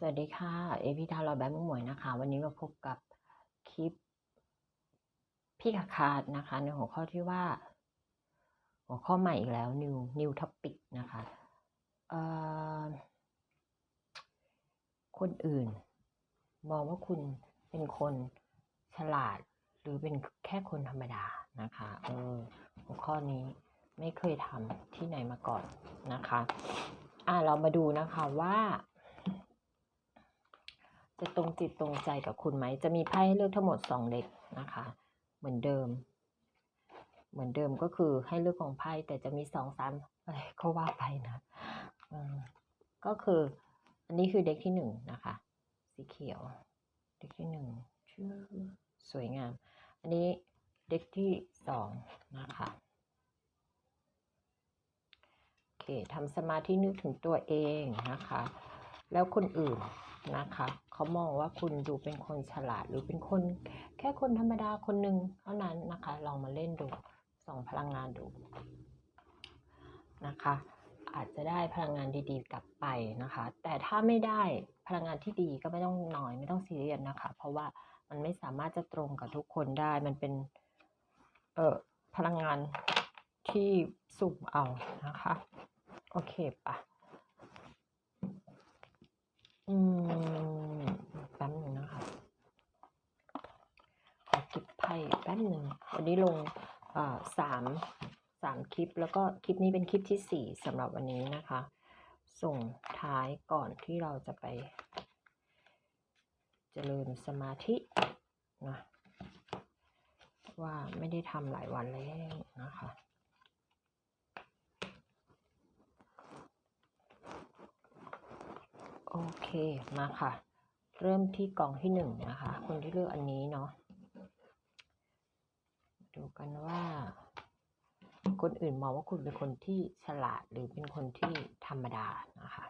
สวัสดีค่ะ เอพิทาลอแบมุ้งหมวยนะคะ วันนี้มาพบกับคลิปพี่ขาคาดนะคะ ในหัวข้อที่ว่า หัวข้อใหม่อีกแล้ว new new topic นะคะเอ่อคนอื่น มองว่าคุณเป็นคนฉลาด หรือเป็นแค่คนธรรมดานะคะเออหัวข้อนี้ไม่เคยทำที่ไหนมาก่อนนะคะ อะเรามาดูนะคะว่า จะตรงจิตตรงใจกับคุณไหม จะมีไพ่ให้เลือกทั้งหมดสองเด็กนะคะ เหมือนเดิม เหมือนเดิมก็คือให้เลือกของไพ่แต่จะมีสองสามอะไรก็ว่าไปนะก็คืออันนี้คือเด็กที่หนึ่งนะคะ สีเขียว เด็กที่หนึ่งชื่อสวยงาม อันนี้เด็กที่สองนะคะโอเคทำสมาธินึกถึงตัวเองนะคะ แล้วคนอื่นนะคะ เขามองว่าคุณดูเป็นคนฉลาดหรือเป็นคน แค่คนธรรมดาคนหนึ่งเท่านั้นนะคะ ลองมาเล่นดูส่องพลังงานดูนะคะ อาจจะได้พลังงานดีๆ กลับไปนะคะ แต่ถ้าไม่ได้พลังงานที่ดีก็ไม่ต้องหน่อยไม่ต้องซีเรียสนะคะ เพราะว่ามันไม่สามารถจะตรงกับทุกคนได้มันเป็นเอ่อพลังงานที่สุ่มเอานะคะ โอเคปะอืมแป๊บหนึ่งนะคะ ขอเก็บ ไพ่แป๊บหนึ่งวันนี้ลงสามสามคลิป แล้วก็คลิปนี้เป็นคลิปที่สี่สำหรับวันนี้นะคะ ส่งท้ายก่อนที่เราจะไป เจริญสมาธินะว่าไม่ได้ทำหลายวันแล้วนะคะโอเค มาค่ะ เริ่มที่กล่องที่หนึ่งนะคะ คนที่เลือกอันนี้เนาะ ดูกันว่า คนอื่นมองว่าคุณเป็นคนที่ฉลาดหรือเป็นคนที่ธรรมดานะคะ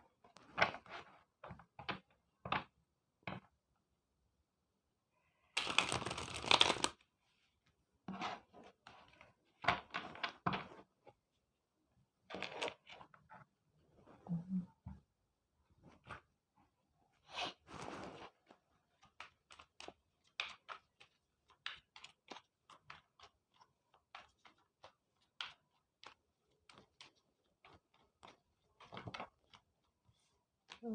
อ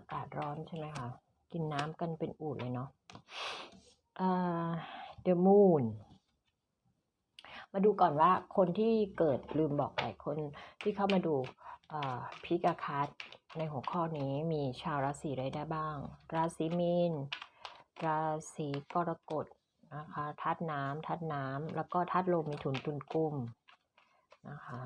ากาศร้อนใช่ไหมคะ กินน้ำกันเป็นอูดเลยเนาะ The Moon มาดูก่อนว่าคนที่เกิดลืมบอกหลายคนที่เข้ามาดูพิกาคัสในหัวข้อนี้มีชาวราศีอะไรได้บ้าง ราศีมีน ราศีกรกฎนะคะธาตุน้ำธาตุน้ำแล้วก็ธาตุลมมีถุนตุนกุมนะคะ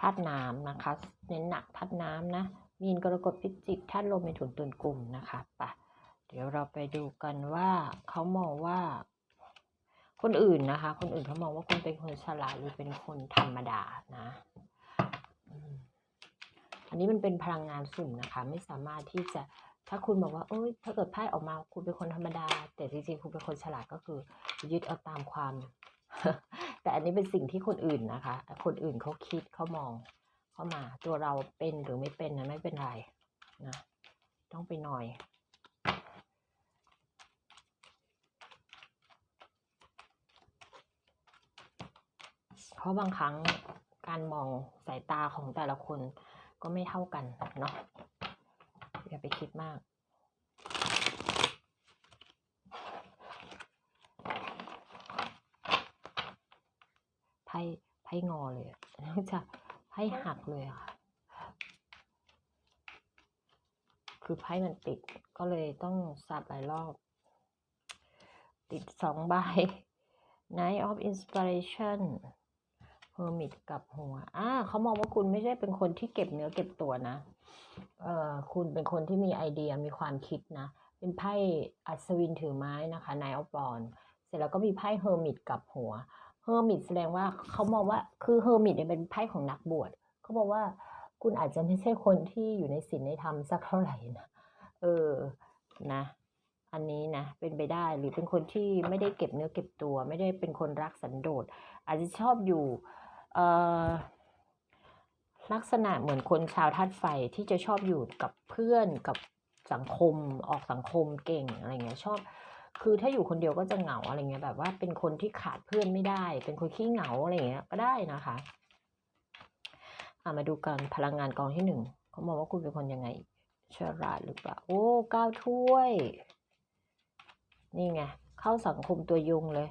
ธาตุน้ำนะคะ เน้นหนักธาตุน้ำนะ มีนกรกฎพิจิกธาตุลมมีถุนตุนกุมนะคะปะเดี๋ยวเราไปดูกันว่าเขามองว่า คนอื่นนะคะ คนอื่นเขามองว่าคุณเป็นคนฉลาดหรือเป็นคนธรรมดานะ อันนี้มันเป็นพลังงานสุ่มนะคะ ไม่สามารถที่จะถ้าคุณบอกว่าเอ้ย ถ้าเกิดไพ่ออกมาคุณเป็นคนธรรมดา แต่จริงๆคุณเป็นคนฉลาดก็คือ ยึดเอาตามความ แต่อันนี้เป็นสิ่งที่คนอื่นนะคะ คนอื่นเขาคิดเขามองเข้ามา ตัวเราเป็นหรือไม่เป็นนะไม่เป็นไรนะต้องไปหน่อยเพราะบางครั้งการมองสายตาของแต่ละคน ก็ไม่เท่ากันเนาะอย่าไปคิดมากไพ่ไพ่งอเลยจะไพ่หักเลยค่ะ คือไพ่มันติดก็เลยต้องสับหลายรอบ ติดสองใบ Night of Inspiration Hermit กับหัวอ่าเขามองว่าคุณไม่ใช่เป็นคนที่เก็บเนื้อเก็บตัวนะ เอ่อ คุณเป็นคนที่มีไอเดีย มีความคิดนะ เป็นไพ่อัศวินถือไม้นะคะ Nine of Wands เสร็จแล้วก็มีไพ่ Hermit กับหัว Hermit แสดงว่าเขามองว่า คือ Hermit เนี่ยเป็นไพ่ของนักบวชเขาบอกว่าคุณอาจจะไม่ใช่คนที่อยู่ในศีลในธรรมสักเท่าไหร่นะ เออ นะ อันนี้นะ เป็นไปได้ หรือเป็นคนที่ไม่ได้เก็บเนื้อเก็บตัว ไม่ได้เป็นคนรักสันโดษ อาจจะชอบอยู่ ลักษณะเหมือนคนชาวธาตุไฟที่จะชอบอยู่กับเพื่อนกับสังคมออกสังคมเก่งอะไรเงี้ยชอบ คือถ้าอยู่คนเดียวก็จะเหงาอะไรเงี้ยแบบว่าเป็นคนที่ขาดเพื่อนไม่ได้ เป็นคนขี้เหงาอะไรเงี้ยก็ได้นะคะมาดูกันพลังงานกองที่หนึ่งเขามองว่าคุณเป็นคนยังไงฉลาดหรือเปล่าโอ้ก้าวถ้วย นี่ไงเข้าสังคมตัวยงเลย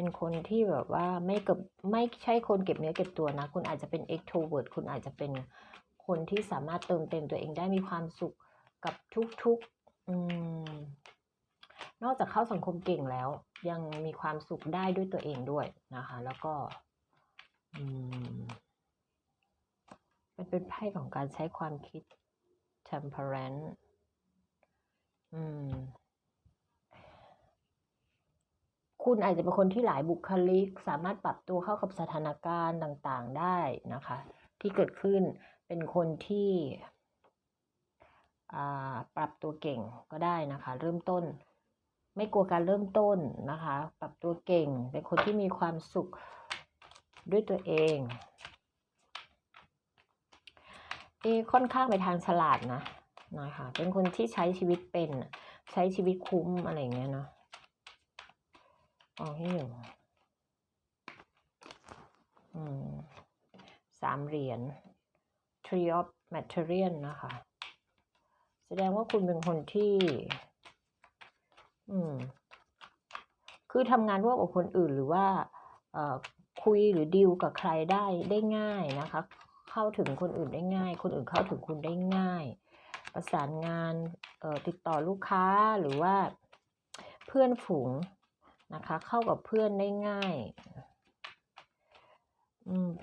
เป็นคนที่แบบว่าไม่เกับไม่ใช่คนเก็บเนื้อเก็บตัวนะ คุณอาจจะเป็น extrovert คุณอาจจะเป็นคนที่สามารถเติมเต็มตัวเองได้มีความสุขกับทุกๆอืมนอกจากเข้าสังคมเก่งแล้ว ยังมีความสุขได้ด้วยตัวเองด้วยนะคะ แล้วก็อืมมันเป็นไพ่ของการใช้ความคิด temperance อืม คุณอาจจะเป็นคนที่หลายบุคลิก สามารถปรับตัวเข้ากับสถานการณ์ต่างๆได้นะคะ ที่เกิดขึ้นเป็นคนที่ปรับตัวเก่งก็ได้นะคะ เริ่มต้น ไม่กลัวการเริ่มต้นนะคะ ปรับตัวเก่ง เป็นคนที่มีความสุขด้วยตัวเองเอค่อนข้างไปทางฉลาดนะนะคะเป็นคนที่ใช้ชีวิตเป็นใช้ชีวิตคุ้มอะไรอย่างเงี้ยเนาะ องที่หนึ่งสามเหรียญ Tree of Material นะคะ แสดงว่าคุณเป็นคนที่ อืม คือทำงานร่วมกับคนอื่นหรือว่าคุยหรือดีลกับใครได้ได้ง่ายนะคะ เข้าถึงคนอื่นได้ง่าย คนอื่นเข้าถึงคุณได้ง่าย ประสานงานติดต่อลูกค้าหรือว่าเพื่อนฝูง นะคะ เข้ากับเพื่อนได้ง่าย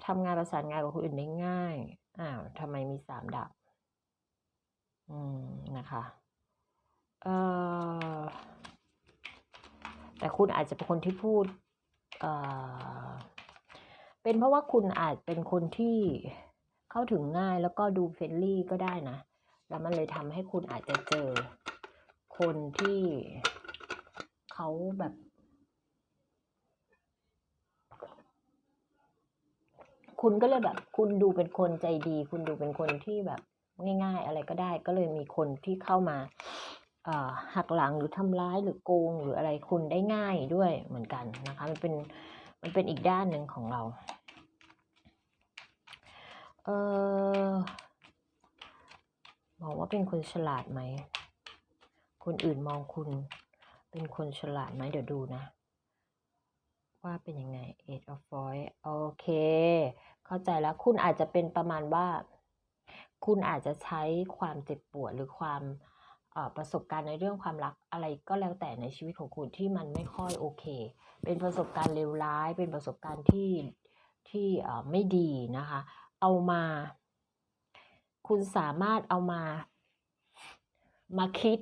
ทำงานประสานงานกับคนอื่นได้ง่ายอ้าวทำไมมีสามดาบอืมนะคะเอ่อแต่คุณอาจจะเป็นคนที่พูดเอ่อเป็นเพราะว่าคุณอาจเป็นคนที่เข้าถึงง่ายแล้วก็ดูเฟรนลี่ก็ได้นะ แล้วมันเลยทำให้คุณอาจจะเจอคนที่เขาแบบ คุณก็เลยแบบ คุณดูเป็นคนใจดี คุณดูเป็นคนที่แบบง่าย ๆ อะไรก็ได้ ก็เลยมีคนที่เข้ามาหักหลังหรือทำร้ายหรือโกงหรืออะไรคุณได้ง่ายด้วยเหมือนกันนะคะ มันเป็นมันเป็นอีกด้านหนึ่งของเรา เออบอกว่าเป็นคนฉลาดไหม คนอื่นมองคุณเป็นคนฉลาดไหมเดี๋ยวดูนะ ว่าเป็นยังไง Eight of Voice โอเค เข้าใจแล้วคุณอาจจะเป็นประมาณว่า คุณอาจจะใช้ความเจ็บปวดหรือความประสบการณ์ในเรื่องความรักอะไรก็แล้วแต่ในชีวิตของคุณที่มันไม่ค่อยโอเค เป็นประสบการณ์เลวร้าย เป็นประสบการณ์ที่ที่ไม่ดีนะคะ เอามา คุณสามารถเอามา มาคิด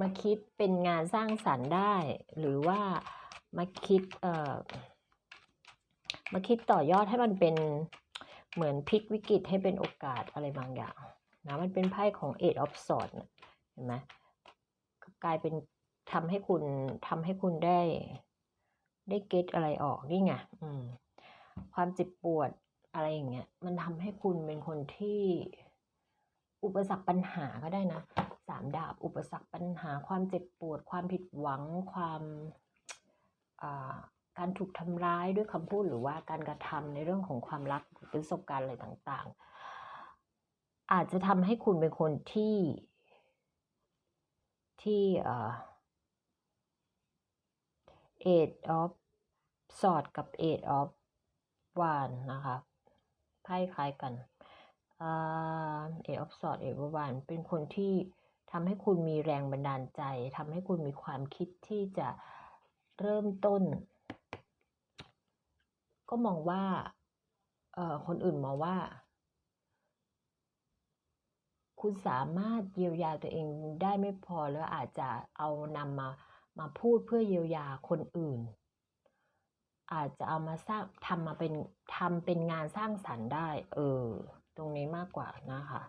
มาคิดเป็นงานสร้างสรรค์ได้ หรือว่า มาคิดเอ่อมาคิดต่อยอดให้มันเป็นเหมือนพลิกวิกฤตให้เป็นโอกาสอะไรบางอย่างนะมันเป็นไพ่ของ Eight of Swords เห็นไหมกลายเป็นทำให้คุณทำให้คุณได้ ได้เก็ตอะไรออกนี่ไงความเจ็บปวดอะไรอย่างเงี้ยมันทำให้คุณเป็นคนที่อุปสรรคปัญหาก็ได้นะสามดาบอุปสรรคปัญหา ความเจ็บปวด ความผิดหวังความ การถูกทำร้ายด้วยคำพูดหรือว่าการกระทำในเรื่องของความรักหรือประสบการณ์อะไรต่างๆ อาจจะทำให้คุณเป็นคนที่ที่เอ่อ Eight of Swords กับ Eight of Wands นะคะไพ่คล้ายกันเอ่า Eight of Swords Eight of Wands เป็นคนที่ทำให้คุณมีแรงบันดาลใจทำให้คุณมีความคิดที่จะ เริ่มต้น ก็มองว่าเอ่อคนอื่นมองว่า คุณสามารถเยียวยาตัวเองได้ไม่พอแล้วอาจจะเอานำมามาพูดเพื่อเยียวยาคนอื่น อาจจะเอามาสร้างทำมาเป็นทำเป็นงานสร้างสรรค์ได้ เออ ตรงนี้มากกว่านะคะ